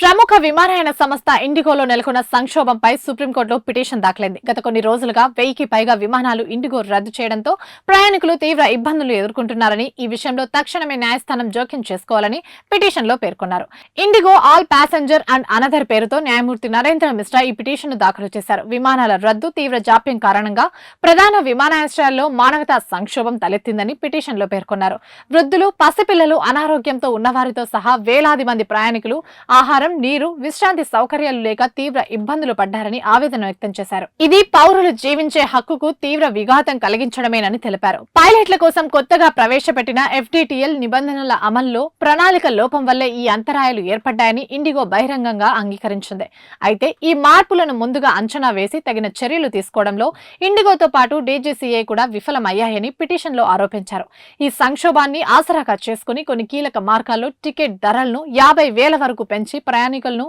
ప్రముఖ విమానయాన సంస్థ ఇండిగోలో నెలకొన్న సంక్షోభంపై సుప్రీంకోర్టులో పిటిషన్ దాఖలైంది. గత కొన్ని రోజులుగా వెయ్యికి పైగా విమానాలు ఇండిగో రద్దు చేయడంతో ప్రయాణికులు తీవ్ర ఇబ్బందులు ఎదుర్కొంటున్నారని ఈ విషయంలో తక్షణమే న్యాయస్థానం జోక్యం చేసుకోవాలని పిటిషన్లో పేర్కొన్నారు. IndiGo all passenger and another పేరుతో న్యాయమూర్తి నరేంద్ర మిశ్రా ఈ పిటిషన్ను దాఖలు చేశారు. విమానాల రద్దు తీవ్ర జాప్యం కారణంగా ప్రధాన విమానాశ్రయాల్లో మానవతా సంక్షోభం తలెత్తిందని పిటిషన్లో పేర్కొన్నారు. వృద్ధులు పసిపిల్లలు అనారోగ్యంతో ఉన్నవారితో సహా వేలాది మంది ప్రయాణికులు ఆహారం నీరు విశ్రాంతి సౌకర్యాలు లేక తీవ్ర ఇబ్బందులు పడ్డారని ఆవేదన వ్యక్తం చేశారు. ఇది పౌరులు జీవించే హక్కుకు తీవ్ర విఘాతం కలిగించడమేనని తెలిపారు. పైలట్ల కోసం కొత్తగా ప్రవేశపెట్టిన ఎఫ్డిటిఎల్ నిబంధనల అమల్లో ప్రణాళిక లోపం వల్లే ఈ అంతరాయాలు ఏర్పడ్డాయని ఇండిగో బహిరంగంగా అంగీకరించింది. అయితే ఈ మార్పులను ముందుగా అంచనా వేసి తగిన చర్యలు తీసుకోవడంలో ఇండిగోతో పాటు డీజీసీఏ కూడా విఫలమయ్యాయని పిటిషన్లో ఆరోపించారు. ఈ సంక్షోభాన్ని ఆసరాగా చేసుకుని కొన్ని కీలక మార్గాల్లో టికెట్ ధరలను యాభై వేల వరకు పెంచి ప్రయాణికులను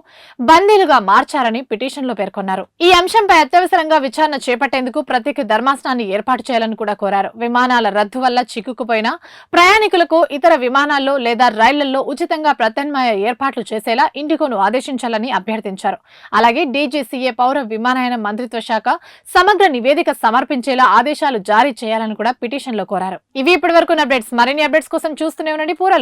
బందీలుగా మార్చారని పిటిషన్లో పేర్కొన్నారు. ఈ అంశంపై అత్యవసరంగా విచారణ చేపట్టేందుకు ప్రత్యేక ధర్మాసనాన్ని ఏర్పాటు చేయాలని కూడా కోరారు. విమానాల రద్దు వల్ల చిక్కుకుపోయిన ప్రయాణికులకు ఇతర విమానాల్లో లేదా రైళ్ళలో ఉచితంగా ప్రత్యామ్నాయ ఏర్పాట్లు చేసేలా ఇండిగోను ఆదేశించాలని అభ్యర్థించారు. అలాగే డీజీసీఏ పౌర విమానయాన మంత్రిత్వ శాఖ సమగ్ర నివేదిక సమర్పించేలా ఆదేశాలు జారీ చేయాలని కూడా పిటిషన్లో కోరారు. ఇవి ఇప్పటి వరకు అప్డేట్స్. మరిన్ని అప్డేట్స్ కోసం చూస్తూనే ఉండండి. పూరా